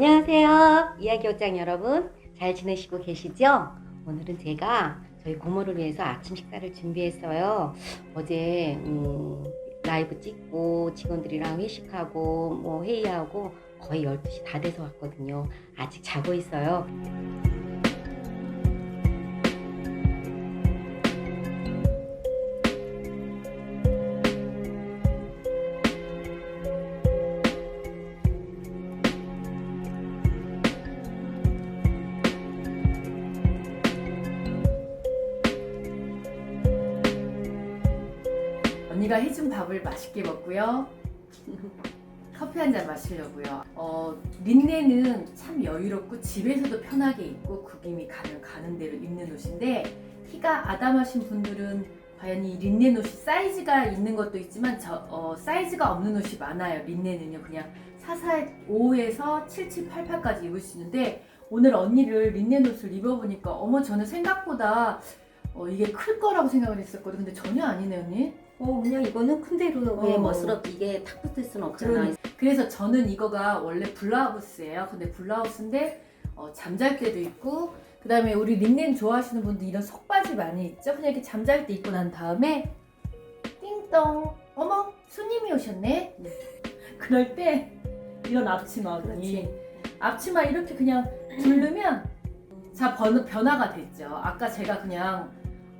안녕하세요. 이야기 옷장 여러분. 잘 지내시고 계시죠? 오늘은 제가 저희 고모를 위해서 아침 식사를 준비했어요. 어제 음, 라이브 찍고 직원들이랑 회식하고 뭐 회의하고 거의 12시 다 돼서 왔거든요. 아직 자고 있어요. 언니가 해준 밥을 맛있게 먹고요. 커피 한 잔 마시려고요. 어, 린넨은 참 여유롭고 집에서도 편하게 입고 구김이 가면 가는 대로 입는 옷인데 키가 아담하신 분들은 과연 이 린넨 옷이 사이즈가 있는 것도 있지만 저, 어, 사이즈가 없는 옷이 많아요. 린넨은요 그냥 44, 5에서 77, 88까지 입을 수 있는데 오늘 언니를 린넨 옷을 입어보니까 어머 저는 생각보다 어, 이게 클 거라고 생각을 했었거든. 근데 전혀 아니네 언니. 어, 그냥 이거는 큰 대로 왜 어. 멋스럽 이게 탁 붙을 순 없잖아. 그래서 저는 이거가 원래 블라우스예요. 근데 블라우스인데 어, 잠잘 때도 있고 그다음에 우리 린넨 좋아하시는 분들 이런 속바지 많이 있죠. 그냥 이렇게 잠잘 때 입고 난 다음에 띵동 어머 손님이 오셨네. 그럴 때 이런 앞치마 그렇지. 앞치마 이렇게 그냥 두르면 자 변, 변화가 됐죠. 아까 제가 그냥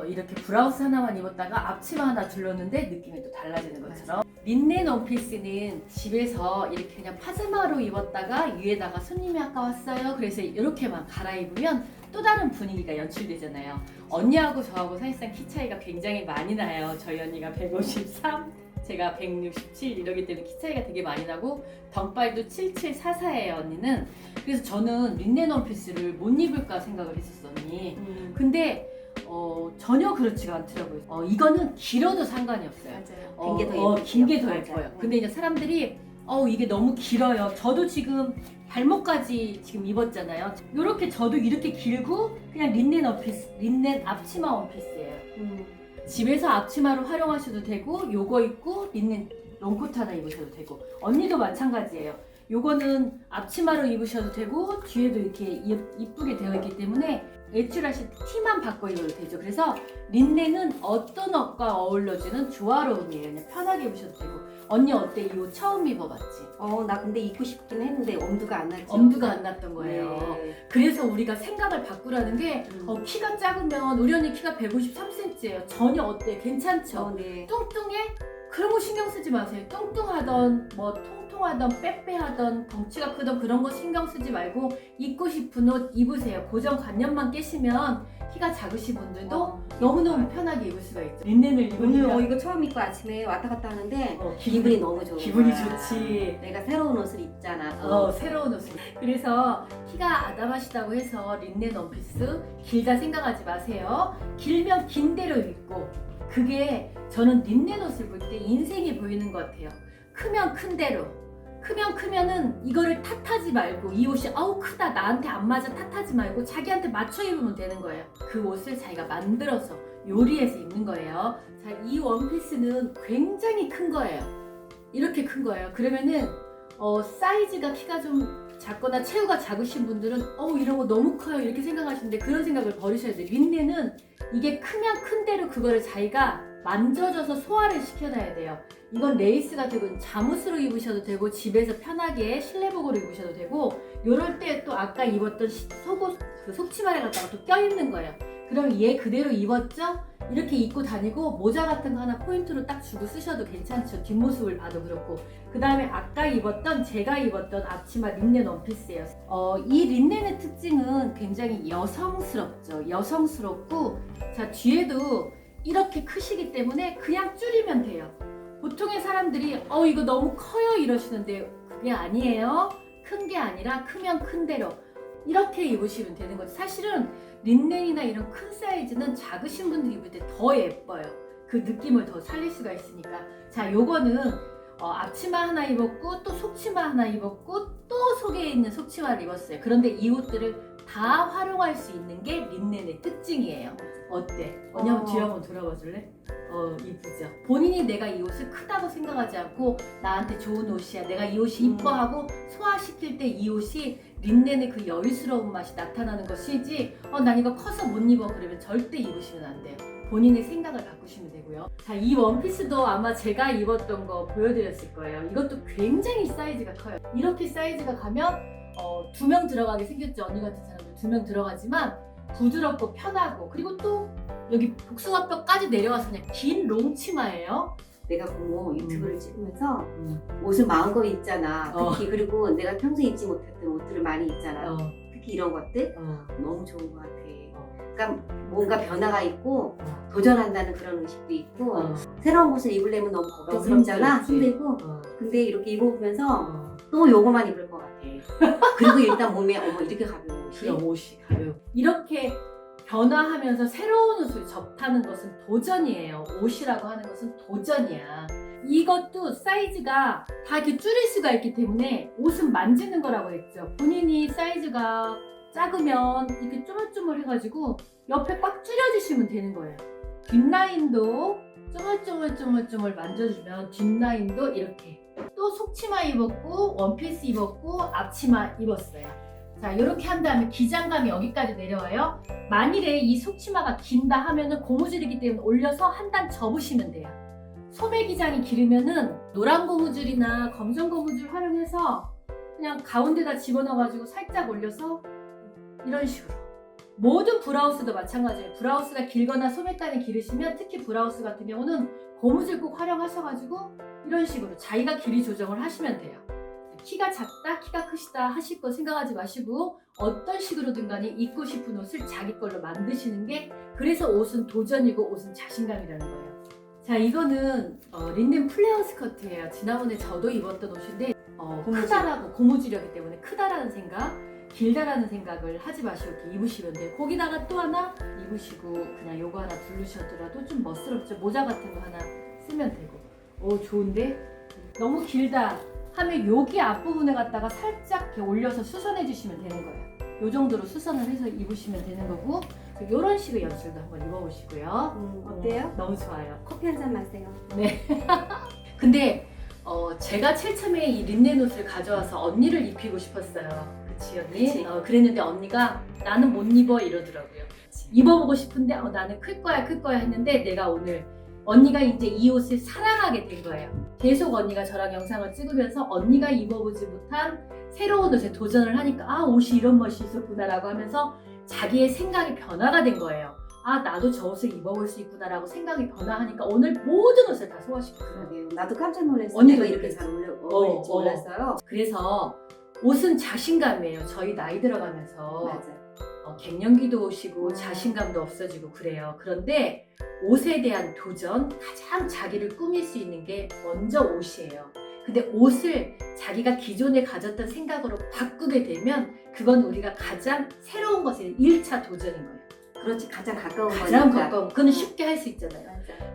어, 이렇게 브라우스 하나만 입었다가 앞치마 하나 둘렀는데 느낌이 또 달라지는 것처럼 린넨 원피스는 집에서 이렇게 그냥 파자마로 입었다가 위에다가 손님이 아까 왔어요. 그래서 이렇게만 갈아입으면 또 다른 분위기가 연출되잖아요. 언니하고 저하고 사실상 키 차이가 굉장히 많이 나요. 저희 언니가 153, 제가 167 이러기 때문에 키 차이가 되게 많이 나고 덩발도 7744예요 언니는. 그래서 저는 린넨 원피스를 못 입을까 생각을 했었어 언니. 음, 근데 어, 전혀 그렇지가 않더라고요. 어, 이거는 길어도 상관이 없어요. 맞아요. 긴게더 어, 예쁘죠. 긴게 더. 예뻐요. 근데 이제 사람들이 어 이게 너무 길어요. 저도 지금 발목까지 지금 입었잖아요. 이렇게 저도 이렇게 길고 그냥 린넨 원피스, 린넨 앞치마 원피스예요. 음, 집에서 앞치마로 활용하셔도 되고 요거 입고 린넨 롱코트 하나 입으셔도 되고 언니도 마찬가지예요. 요거는 앞치마로 입으셔도 되고 뒤에도 이렇게 예- 이쁘게 되어 있기 때문에 외출하실 때 티만 바꿔 입어도 되죠. 그래서 린넨은 어떤 옷과 어울려주는 조화로운 예요. 그냥 편하게 입으셔도 되고 언니 어때? 이 옷 처음 입어봤지? 어, 나 근데 입고 싶긴 했는데 엄두가 안 나죠. 엄두가 안 났던 거예요. 네. 그래서 우리가 생각을 바꾸라는 게 음. 어, 키가 작으면 우리 언니 키가 153cm예요. 전혀 어때? 괜찮죠? 어, 네. 뚱뚱해? 그런 거 신경 쓰지 마세요. 뚱뚱하던 뭐 통 통하던 빼빼하던 덩치가 크던 그런 거 신경 쓰지 말고 입고 싶은 옷 입으세요. 고정관념만 깨시면 키가 작으신 분들도 어, 너무너무 편하게 입을 수가 있죠. 린넨을 오늘 입으니까 어, 이거 처음 입고 아침에 왔다 갔다 하는데 어, 기분이 너무 좋은 기분이 거야. 좋지. 내가 새로운 옷을 입잖아. 또. 어, 새로운 옷을. 그래서 키가 아담하시다고 해서 린넨 원피스 길다 생각하지 마세요. 길면 긴 대로 입고 그게 저는 린넨 옷을 볼 때 인생이 보이는 것 같아요. 크면 큰 대로. 크면 크면은 이거를 탓하지 말고 이 옷이 아우 크다 나한테 안 맞아 탓하지 말고 자기한테 맞춰 입으면 되는 거예요. 그 옷을 자기가 만들어서 요리해서 입는 거예요. 자, 이 원피스는 굉장히 큰 거예요. 이렇게 큰 거예요. 그러면은 어, 사이즈가 키가 좀 작거나 체구가 작으신 분들은 어우 이런 거 너무 커요 이렇게 생각하시는데 그런 생각을 버리셔야 돼요. 린넨은 이게 크면 큰 대로 그거를 자기가 만져줘서 소화를 시켜놔야 돼요. 이건 레이스가 되고 잠옷으로 입으셔도 되고 집에서 편하게 실내복으로 입으셔도 되고 요럴 때 또 아까 입었던 시- 속옷 그 속치마를 갖다가 또 껴입는 거예요. 그럼 얘 그대로 입었죠? 이렇게 입고 다니고 모자 같은 거 하나 포인트로 딱 주고 쓰셔도 괜찮죠. 뒷모습을 봐도 그렇고 그 다음에 아까 입었던 제가 입었던 앞치마 린넨 원피스예요. 어, 이 린넨의 특징은 굉장히 여성스럽죠. 여성스럽고 자 뒤에도 이렇게 크시기 때문에 그냥 줄이면 돼요. 보통의 사람들이 어 이거 너무 커요 이러시는데 그게 아니에요. 큰 게 아니라 크면 큰 대로 이렇게 입으시면 되는 거죠. 사실은 린넨이나 이런 큰 사이즈는 작으신 분들 입을 때 더 예뻐요. 그 느낌을 더 살릴 수가 있으니까. 자, 요거는 어, 앞치마 하나 입었고 또 속치마 하나 입었고 또 속에 있는 속치마를 입었어요. 그런데 이 옷들을 다 활용할 수 있는 게 린넨의 특징이에요. 어때? 언니 한번 어. 뒤에 한번 돌아봐 줄래? 어, 이쁘죠. 본인이 내가 이 옷을 크다고 생각하지 않고 나한테 좋은 옷이야. 내가 이 옷이 음. 이뻐하고 소화시킬 때 이 옷이 린넨의 그 여유스러운 맛이 나타나는 것이지 어, 난 이거 커서 못 입어 그러면 절대 입으시면 안 돼요. 본인의 생각을 바꾸시면 되고요. 자, 이 원피스도 아마 제가 입었던 거 보여드렸을 거예요. 이것도 굉장히 사이즈가 커요. 이렇게 사이즈가 가면 어, 두 명 들어가게 생겼죠. 언니 같은 사람들 두 명 들어가지만 부드럽고 편하고 그리고 또 여기 복숭아뼈까지 내려와서 그냥 긴 롱치마예요. 내가 고모 유튜브를 음. 찍으면서 옷을 마음껏 입잖아. 어. 특히 그리고 내가 평소에 입지 못했던 옷들을 많이 입잖아. 어, 특히 이런 것들 어, 너무 좋은 것 같아. 어. 그러니까 뭔가 변화가 있고 어. 도전한다는 그런 의식도 있고 어, 새로운 옷을 입으려면 너무 걱정스럽잖아. 힘들고. 어, 근데 이렇게 입어보면서 어. 또 요거만 입을 것 같아. 그리고 일단 몸에 어머 이렇게 가벼운 옷이 옷이 가벼워. 이렇게 변화하면서 새로운 옷을 접하는 것은 도전이에요. 옷이라고 하는 것은 도전이야. 이것도 사이즈가 다 이렇게 줄일 수가 있기 때문에 옷은 만지는 거라고 했죠. 본인이 사이즈가 작으면 이렇게 쪼물쪼물 해가지고 옆에 꽉 줄여주시면 되는 거예요. 뒷라인도 쪼물쪼물 쪼물쪼물 만져주면 뒷라인도 이렇게 또 속치마 입었고 원피스 입었고 앞치마 입었어요. 자 이렇게 한 다음에 기장감이 여기까지 내려와요. 만일에 이 속치마가 긴다 하면은 고무줄이기 때문에 올려서 한 단 접으시면 돼요. 소매 기장이 길으면은 노란 고무줄이나 검정 고무줄 활용해서 그냥 가운데다 집어넣어가지고 살짝 올려서 이런 식으로 모든 브라우스도 마찬가지예요. 브라우스가 길거나 소매단이 길으시면 특히 브라우스 같은 경우는 고무줄 꼭 활용하셔가지고 이런 식으로 자기가 길이 조정을 하시면 돼요. 키가 작다, 키가 크시다 하실 거 생각하지 마시고 어떤 식으로든 간에 입고 싶은 옷을 자기 걸로 만드시는 게 그래서 옷은 도전이고 옷은 자신감이라는 거예요. 자 이거는 어, 린넨 플레어 스커트예요. 지난번에 저도 입었던 옷인데 어. 크다라고 고무줄이었기 때문에 크다라는 생각, 길다라는 생각을 하지 마시고 이렇게 입으시면 돼요. 거기다가 또 하나 입으시고 그냥 요거 하나 두르셔더라도 좀 멋스럽죠. 모자 같은 거 하나 쓰면 되고. 오 좋은데 너무 길다 하면 여기 앞부분에 갖다가 살짝 이렇게 올려서 수선해 주시면 되는 거예요. 요 정도로 수선을 해서 입으시면 되는 거고 이런 식의 연출도 한번 입어보시고요. 음, 어때요? 너무 좋아요. 커피 한 잔 마세요. 근데 어, 제가 처음에 이 린넨 옷을 가져와서 언니를 입히고 싶었어요. 그치. 어, 그랬는데 언니가 나는 못 입어 이러더라고요. 입어보고 싶은데 어, 나는 클 거야 클 거야 했는데 내가 오늘 언니가 이제 이 옷을 사랑하게 된 거예요. 계속 언니가 저랑 영상을 찍으면서 언니가 입어보지 못한 새로운 옷에 도전을 하니까 아 옷이 이런 멋이 있었구나라고 하면서 자기의 생각이 변화가 된 거예요. 아 나도 저 옷을 입어볼 수 있구나라고 생각이 변화하니까 오늘 모든 옷을 다. 그러게요. 나도 깜짝 놀랐어요. 언니도 내가 이렇게. 잘 어울려, 어, 어울릴지 어. 몰랐어요. 그래서 옷은 자신감이에요. 저희 나이 들어가면서 맞아. 어, 갱년기도 오시고 음. 자신감도 없어지고 그래요. 그런데 옷에 대한 도전, 가장 자기를 꾸밀 수 있는 게 먼저 옷이에요. 근데 옷을 자기가 기존에 가졌던 생각으로 바꾸게 되면 그건 우리가 가장 새로운 것에 1차 도전인 거예요. 그렇지 가장 가까운 거니까. 가장 가까운, 그건 쉽게 할 수 있잖아요.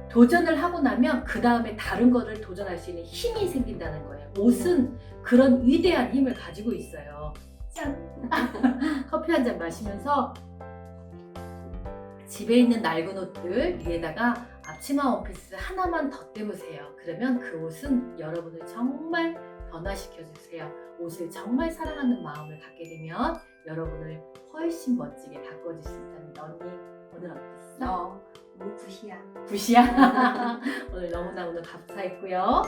도전을 하고 나면 그 다음에 다른 거를 도전할 수 있는 힘이 생긴다는 거예요. 옷은 그런 위대한 힘을 가지고 있어요. 짠! 커피 한 잔 마시면서 집에 있는 낡은 옷들 위에다가 앞치마 원피스 하나만 덧대보세요. 그러면 그 옷은 여러분을 정말 변화시켜 주세요. 옷을 정말 사랑하는 마음을 갖게 되면 여러분을 훨씬 멋지게 바꿔줄 수 있답니다. 언니 오늘 어땠어? 어, 너무 굿이야. 굿이야. 오늘 너무나 오늘 감사했고요.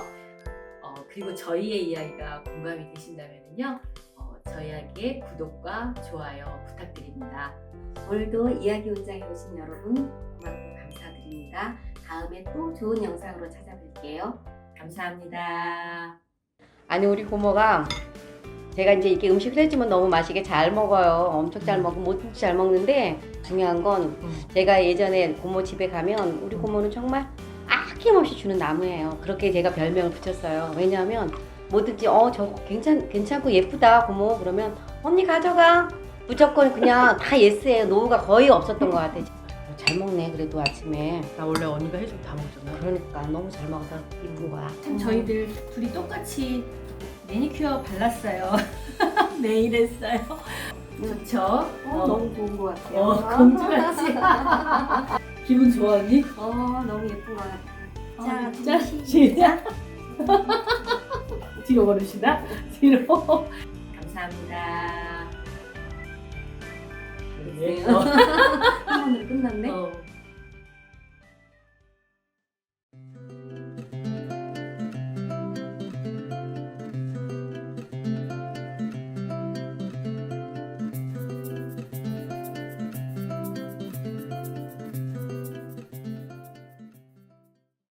어, 그리고 저희의 이야기가 공감이 되신다면요. 어, 저희에게 구독과 좋아요 부탁드립니다. 오늘도 이야기 현장에 오신 여러분 고맙고 감사드립니다. 다음에 또 좋은 영상으로 찾아뵐게요. 감사합니다. 아니 우리 고모가 제가 이제 이렇게 음식을 해주면 너무 맛있게 잘 먹어요. 엄청 잘 먹고 뭐든지 잘 먹는데 중요한 건 제가 예전에 고모 집에 가면 우리 고모는 정말 아낌없이 주는 나무예요. 그렇게 제가 별명을 붙였어요. 왜냐하면 뭐든지 어저 괜찮 괜찮고 예쁘다 고모 그러면 언니 가져가 무조건 그냥 다 예스예요. 노후가 거의 없었던 것 같아. 잘 먹네 그래도 아침에. 나 원래 언니가 해주면 다 먹잖아. 그러니까 너무 잘 먹어서 이쁜 거야. 참 저희들 둘이 똑같이 매니큐어 발랐어요. 내일 했어요. 좋죠? 어, 너무 좋은 것 같아요. 어, 공주같이. 기분 좋아 언니? 어 너무 예쁜 것 같아. 자, 자, 시- 시작. 뒤로 걸으시다. 뒤로. 감사합니다. 어.